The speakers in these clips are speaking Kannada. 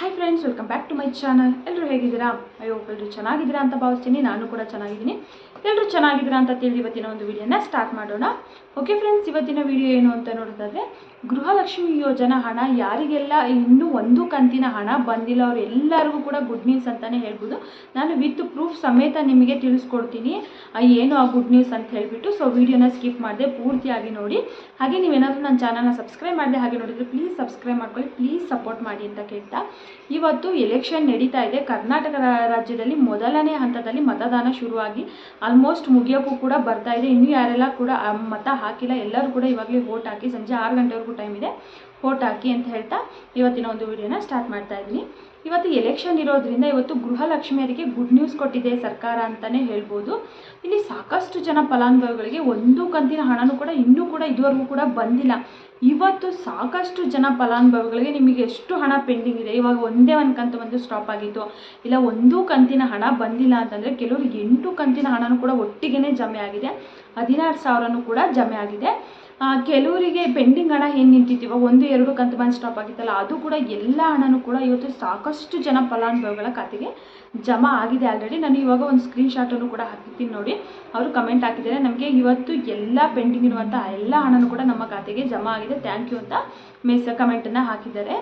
Hi friends welcome back to my channel ಎಲ್ಲರೂ ಹೇಗಿದ್ದೀರಾ? ಅಯ್ಯೋ ಎಲ್ಲರೂ ಚೆನ್ನಾಗಿದ್ದೀರಾ ಅಂತ ಭಾವಿಸ್ತೀನಿ. ನಾನು ಕೂಡ ಚೆನ್ನಾಗಿದ್ದೀನಿ. ಎಲ್ಲರೂ ಚೆನ್ನಾಗಿದ್ದೀರಾ ಅಂತ ತಿಳಿದು ಇವತ್ತಿನ ಒಂದು ವಿಡಿಯೋನ ಸ್ಟಾರ್ಟ್ ಮಾಡೋಣ. ಓಕೆ ಫ್ರೆಂಡ್ಸ್ ಇವತ್ತಿನ ವಿಡಿಯೋ ಏನು ಅಂತ ನೋಡೋದಾದರೆ, ಗೃಹಲಕ್ಷ್ಮಿ ಯೋಜನಾ ಹಣ ಯಾರಿಗೆಲ್ಲ ಇನ್ನೂ ಒಂದು ಕಂತಿನ ಹಣ ಬಂದಿಲ್ಲ ಅವ್ರು ಎಲ್ಲರಿಗೂ ಕೂಡ ಗುಡ್ ನ್ಯೂಸ್ ಅಂತಲೇ ಹೇಳ್ಬೋದು. ನಾನು ವಿತ್ ಪ್ರೂಫ್ ಸಮೇತ ನಿಮಗೆ ತಿಳಿಸ್ಕೊಡ್ತೀನಿ. ಏನು ಆ ಗುಡ್ ನ್ಯೂಸ್ ಅಂತ ಹೇಳಿಬಿಟ್ಟು ಸೊ ವಿಡಿಯೋನ ಸ್ಕಿಪ್ ಮಾಡಿದೆ ಪೂರ್ತಿಯಾಗಿ ನೋಡಿ. ಹಾಗೆ ನೀವೇನಾದರೂ ನನ್ನ ಚಾನಲ್ನ ಸಬ್ಸ್ಕ್ರೈಬ್ ಮಾಡಿದೆ ಹಾಗೆ ನೋಡಿದರೆ ಪ್ಲೀಸ್ ಸಬ್ಸ್ಕ್ರೈಬ್ ಮಾಡ್ಕೊಳ್ಳಿ ಪ್ಲೀಸ್ ಸಪೋರ್ಟ್ ಮಾಡಿ ಅಂತ ಕೇಳ್ತಾ. ಇವತ್ತು ಎಲೆಕ್ಷನ್ ನಡೀತಾ ಇದೆ. ಕರ್ನಾಟಕ ರಾಜ್ಯದಲ್ಲಿ ಮೊದಲನೇ ಹಂತದಲ್ಲಿ ಮತದಾನ ಶುರುವಾಗಿ ಆಲ್ಮೋಸ್ಟ್ ಮುಗಿಯೋಕ್ಕೂ ಕೂಡ ಬರ್ತಾ ಇದೆ. ಇನ್ನೂ ಯಾರೆಲ್ಲ ಕೂಡ ಮತ ಹಾಕಿಲ್ಲ, ಎಲ್ಲರೂ ಕೂಡ ಇವಾಗಲೇ ವೋಟ್ ಹಾಕಿ ಸಂಜೆ ಆರು ಗಂಟೆವರೆಗೂ ಟೈಮ್ ಇದೆ. ವೋಟ್ ಹಾಕಿ ಅಂತ ಹೇಳ್ತಾ ಇವತ್ತಿನ ಒಂದು ವಿಡಿಯೋನ ಸ್ಟಾರ್ಟ್ ಮಾಡ್ತಾ ಇದ್ದೀನಿ. ಇವತ್ತು ಎಲೆಕ್ಷನ್ ಇರೋದ್ರಿಂದ ಇವತ್ತು ಗೃಹಲಕ್ಷ್ಮಿಯರಿಗೆ ಗುಡ್ ನ್ಯೂಸ್ ಕೊಟ್ಟಿದೆ ಸರ್ಕಾರ ಅಂತಲೇ ಹೇಳ್ಬೋದು. ಇಲ್ಲಿ ಸಾಕಷ್ಟು ಜನ ಫಲಾನುಭವಿಗಳಿಗೆ ಒಂದು ಕಂತಿನ ಹಣನೂ ಕೂಡ ಇನ್ನೂ ಕೂಡ ಇದುವರೆಗೂ ಕೂಡ ಬಂದಿಲ್ಲ. ಇವತ್ತು ಸಾಕಷ್ಟು ಜನ ಫಲಾನುಭವಿಗಳಿಗೆ ನಿಮಗೆ ಎಷ್ಟು ಹಣ ಪೆಂಡಿಂಗ್ ಇದೆ? ಇವಾಗ ಒಂದೇ ಒಂದು ಕಂತು ಬಂದು ಸ್ಟಾಪ್ ಆಗಿತ್ತು. ಇಲ್ಲ, ಒಂದು ಕಂತಿನ ಹಣ ಬಂದಿಲ್ಲ ಅಂತಂದರೆ ಕೆಲವರು ಎಂಟು ಕಂತಿನ ಹಣನೂ ಕೂಡ ಒಟ್ಟಿಗೆ ಜಮೆ ಆಗಿದೆ. ಹದಿನಾರು ಸಾವಿರನೂ ಕೂಡ ಜಮೆ ಆಗಿದೆ. ಕೆಲವರಿಗೆ ಪೆಂಡಿಂಗ್ ಹಣ ಏನು ಇವಾಗ ಒಂದು ಎರಡು ಕಂತು ಬಂದು ಸ್ಟಾಪ್ ಆಗಿತ್ತಲ್ಲ, ಅದು ಕೂಡ ಎಲ್ಲ ಹಣನೂ ಕೂಡ ಇವತ್ತು ಸಾಕಷ್ಟು ಜನ ಫಲಾನುಭವಿಗಳ ಖಾತೆಗೆ ಜಮಾ ಆಗಿದೆ ಆಲ್ರೆಡಿ ನಾನು ಇವಾಗ ಒಂದು ಸ್ಕ್ರೀನ್ ಶಾಟನ್ನು ಕೂಡ ಹಾಕಿರ್ತೀನಿ ನೋಡಿ. ಅವರು ಕಮೆಂಟ್ ಹಾಕಿದ್ದಾರೆ, ನಮಗೆ ಇವತ್ತು ಎಲ್ಲ ಪೆಂಡಿಂಗ್ ಇರುವಂಥ ಎಲ್ಲ ಹಣನೂ ಕೂಡ ನಮ್ಮ ಖಾತೆಗೆ ಜಮಾ ಆಗಿದೆ. ಥ್ಯಾಂಕ್ ಯು ಅಂತ ಮೆಸ್ ಕಮೆಂಟನ್ನು ಹಾಕಿದ್ದಾರೆ.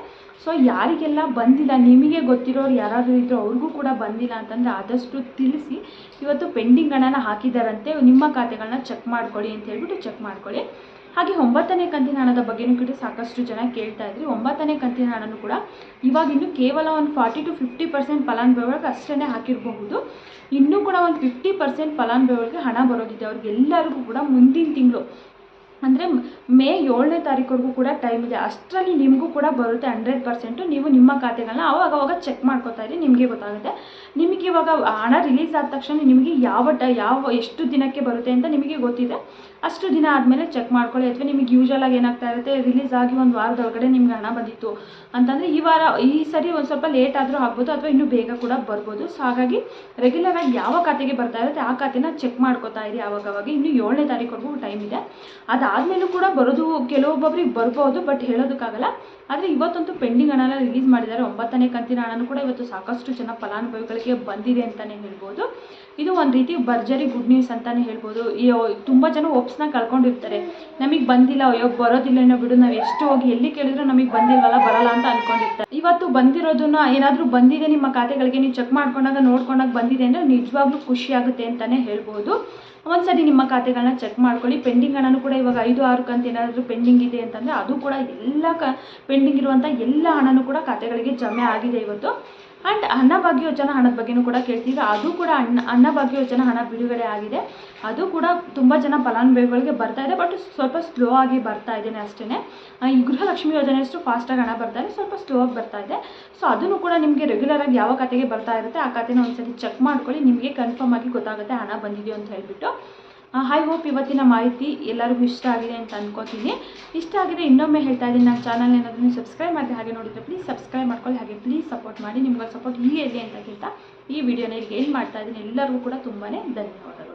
ಸೊ ಯಾರಿಗೆಲ್ಲ ಬಂದಿಲ್ಲ, ನಿಮಗೆ ಗೊತ್ತಿರೋರು ಯಾರಾದರೂ ಇದ್ದರೂ ಅವ್ರಿಗೂ ಕೂಡ ಬಂದಿಲ್ಲ ಅಂತಂದರೆ ಆದಷ್ಟು ತಿಳಿಸಿ. ಇವತ್ತು ಪೆಂಡಿಂಗ್ ಹಣನ ಹಾಕಿದ್ದಾರಂತೆ ನಿಮ್ಮ ಖಾತೆಗಳನ್ನ ಚೆಕ್ ಮಾಡ್ಕೊಳ್ಳಿ ಅಂತ ಹೇಳ್ಬಿಟ್ಟು ಚೆಕ್ ಮಾಡ್ಕೊಳ್ಳಿ. ಹಾಗೆ ಒಂಬತ್ತನೇ ಕಂತಿನ ಹಣದ ಬಗ್ಗೆನೂ ಕೂಡ ಸಾಕಷ್ಟು ಜನ ಕೇಳ್ತಾ ಇದ್ರಿ. ಒಂಬತ್ತನೇ ಕಂತಿನ ಹಣನೂ ಕೂಡ ಇವಾಗ ಇನ್ನು ಕೇವಲ ಒಂದು ಫಾರ್ಟಿ ಟು ಫಿಫ್ಟಿ ಪರ್ಸೆಂಟ್ ಫಲಾನುಭವಿಗಳಿಗೆ ಅಷ್ಟೇ ಹಾಕಿರಬಹುದು. ಇನ್ನೂ ಕೂಡ ಒಂದು ಫಿಫ್ಟಿ ಪರ್ಸೆಂಟ್ ಫಲಾನುಭವಿಗಳಿಗೆ ಹಣ ಬರೋದಿದೆ. ಅವ್ರಿಗೆಲ್ಲರಿಗೂ ಕೂಡ ಮುಂದಿನ ತಿಂಗಳು, ಅಂದರೆ ಮೇ ಏಳನೇ ತಾರೀಕುವರೆಗೂ ಕೂಡ ಟೈಮ್ ಇದೆ. ಅಷ್ಟರಲ್ಲಿ ನಿಮಗೂ ಕೂಡ ಬರುತ್ತೆ ಹಂಡ್ರೆಡ್ ಪರ್ಸೆಂಟು. ನೀವು ನಿಮ್ಮ ಖಾತೆಗಳನ್ನ ಅವಾಗ ಅವಾಗ ಚೆಕ್ ಮಾಡ್ಕೋತಾ ಇರಿ. ನಿಮಗೆ ಗೊತ್ತಾಗುತ್ತೆ. ನಿಮಗೆ ಇವಾಗ ಹಣ ರಿಲೀಸ್ ಆದ ತಕ್ಷಣ ನಿಮಗೆ ಯಾವ ಟ, ಯಾವ, ಎಷ್ಟು ದಿನಕ್ಕೆ ಬರುತ್ತೆ ಅಂತ ನಿಮಗೆ ಗೊತ್ತಿದೆ. ಅಷ್ಟು ದಿನ ಆದಮೇಲೆ ಚೆಕ್ ಮಾಡ್ಕೊಳ್ಳಿ. ಅಥವಾ ನಿಮಗೆ ಯೂಶಲಾಗಿ ಏನಾಗ್ತಾ ಇರುತ್ತೆ ರಿಲೀಸ್ ಆಗಿ ಒಂದು ವಾರದೊಳಗಡೆ ನಿಮ್ಗೆ ಹಣ ಬಂದಿತ್ತು ಅಂತಂದರೆ ಈ ವಾರ, ಈ ಸರಿ ಒಂದು ಸ್ವಲ್ಪ ಲೇಟ್ ಆದರೂ ಆಗ್ಬೋದು, ಅಥವಾ ಇನ್ನೂ ಬೇಗ ಕೂಡ ಬರ್ಬೋದು. ಸೊ ಹಾಗಾಗಿ ರೆಗ್ಯುಲರಾಗಿ ಯಾವ ಖಾತೆಗೆ ಬರ್ತಾ ಇರುತ್ತೆ, ಆ ಖಾತೆನ ಚೆಕ್ ಮಾಡ್ಕೋತಾ ಇರಿ ಆವಾಗವಾಗ. ಇನ್ನೂ ಏಳನೇ ತಾರೀಕುವರೆಗೂ ಟೈಮ್ ಇದೆ. ಅದಾದಮೇಲೂ ಕೂಡ ಬರೋದು, ಕೆಲವೊಬ್ಬೊಬ್ರಿಗೆ ಬರ್ಬೋದು ಬಟ್ ಹೇಳೋದಕ್ಕಾಗಲ್ಲ. ಆದರೆ ಇವತ್ತಂತೂ ಪೆಂಡಿಂಗ್ ಹಣನ ರಿಲೀಸ್ ಮಾಡಿದ್ದಾರೆ. ಒಂಬತ್ತನೇ ಕಂತಿನ ಹಣನೂ ಕೂಡ ಇವತ್ತು ಸಾಕಷ್ಟು ಜನ ಫಲಾನುಭವಿಗಳಿಗೆ ಬಂದಿದೆ ಅಂತಲೇ ಹೇಳ್ಬೋದು. ಇದು ಒಂದು ರೀತಿ ಭರ್ಜರಿ ಗುಡ್ ನ್ಯೂಸ್ ಅಂತಲೇ ಹೇಳ್ಬೋದು. ತುಂಬ ಜನ ಒಪ್ಸ್ನ ಕಳ್ಕೊಂಡಿರ್ತಾರೆ. ನಮಗೆ ಬಂದಿಲ್ಲ, ಅಯ್ಯೋ ಬರೋದಿಲ್ಲ ಏನೋ ಬಿಡು, ನಾವು ಎಷ್ಟು ಹೋಗಿ ಎಲ್ಲಿ ಕೇಳಿದ್ರು ನಮಗೆ ಬಂದಿಲ್ವಲ್ಲ, ಬರಲ್ಲ ಅಂತ ಅನ್ಕೊಂಡಿರ್ತಾರೆ. ಇವತ್ತು ಬಂದಿರೋದನ್ನ ಏನಾದರೂ ಬಂದಿದೆ ನಿಮ್ಮ ಖಾತೆಗಳಿಗೆ, ನೀವು ಚೆಕ್ ಮಾಡ್ಕೊಂಡಾಗ, ನೋಡ್ಕೊಂಡಾಗ ಬಂದಿದೆ ಅಂದರೆ ನಿಜವಾಗ್ಲೂ ಖುಷಿ ಆಗುತ್ತೆ ಅಂತಲೇ ಹೇಳ್ಬೋದು. ಒಂದ್ಸರಿ ನಿಮ್ಮ ಖಾತೆಗಳನ್ನ ಚೆಕ್ ಮಾಡ್ಕೊಳ್ಳಿ. ಪೆಂಡಿಂಗ್ ಹಣನೂ ಕೂಡ ಇವಾಗ ಐದು, ಆರು ಕಂತ ಏನಾದರೂ ಪೆಂಡಿಂಗ್ ಇದೆ ಅಂತಂದರೆ ಅದು ಕೂಡ ಎಲ್ಲ ಕ ಪೆಂಡಿಂಗ್ ಇರುವಂಥ ಎಲ್ಲ ಹಣನೂ ಕೂಡ ಖಾತೆಗಳಿಗೆ ಜಮೆ ಆಗಿದೆ ಇವತ್ತು. ಆ್ಯಂಡ್ ಅನ್ನಭಾಗ್ಯ ಯೋಜನಾ ಹಣದ ಬಗ್ಗೆನೂ ಕೂಡ ಕೇಳ್ತೀವಿ. ಅದು ಕೂಡ ಅನ್ನ ಅನ್ನಭಾಗ್ಯ ಯೋಜನಾ ಹಣ ಬಿಡುಗಡೆ ಆಗಿದೆ. ಅದು ಕೂಡ ತುಂಬ ಜನ ಫಲಾನುಭವಿಗಳಿಗೆ ಬರ್ತಾ ಇದೆ, ಬಟ್ ಸ್ವಲ್ಪ ಸ್ಲೋ ಆಗಿ ಬರ್ತಾ ಇದ್ದೇನೆ ಅಷ್ಟೇ ಈ ಗೃಹಲಕ್ಷ್ಮಿ ಯೋಜನೆ ಅಷ್ಟು ಫಾಸ್ಟಾಗಿ ಹಣ ಬರ್ತಾ ಇದೆ, ಸ್ವಲ್ಪ ಸ್ಲೋ ಆಗಿ ಬರ್ತಾ ಇದೆ. ಸೊ ಅದನ್ನು ಕೂಡ ನಿಮಗೆ ರೆಗ್ಯುಲರ್ ಆಗಿ ಯಾವ ಖಾತೆಗೆ ಬರ್ತಾ ಇರುತ್ತೆ, ಆ ಖಾತೆನ ಒಂದ್ಸರಿ ಚೆಕ್ ಮಾಡ್ಕೊಳ್ಳಿ. ನಿಮಗೆ ಕನ್ಫರ್ಮ್ ಆಗಿ ಗೊತ್ತಾಗುತ್ತೆ, ಹಣ ಬಂದಿದೆಯೋ ಅಂತ ಹೇಳ್ಬಿಟ್ಟು. ಐ ಹೋಪ್ ಇವತ್ತಿನ ಮಾಹಿತಿ ಎಲ್ಲರಿಗೂ ಇಷ್ಟ ಆಗಿದೆ ಅಂತ ಅಂದ್ಕೋತೀನಿ ಇಷ್ಟ ಆಗಿದೆ ಇನ್ನೊಮ್ಮೆ ಹೇಳ್ತಾ ಇದ್ದೀನಿ ನನ್ನ ಚಾನಲ್ ಏನಾದರೂ ಸಬ್ಸ್ಕ್ರೈಬ್ ಮಾಡಿ ಹಾಗೆ ನೋಡಿದರೆ ಪ್ಲೀಸ್ ಸಬ್ಸ್ಕ್ರೈಬ್ ಮಾಡ್ಕೊಳ್ಳಿ, ಹಾಗೆ ಪ್ಲೀಸ್ ಸಪೋರ್ಟ್ ಮಾಡಿ, ನಿಮ್ಗೆ ಸಪೋರ್ಟ್ ಹೀಗೆ ಇರಲಿ ಅಂತ ಕೇಳ್ತಾ ಈ ವಿಡಿಯೋನ ಇಲ್ಲಿ ಏನು ಮಾಡ್ತಾ ಇದ್ದೀನಿ. ಎಲ್ಲರಿಗೂ ಕೂಡ ತುಂಬಾ ಧನ್ಯವಾದಗಳು.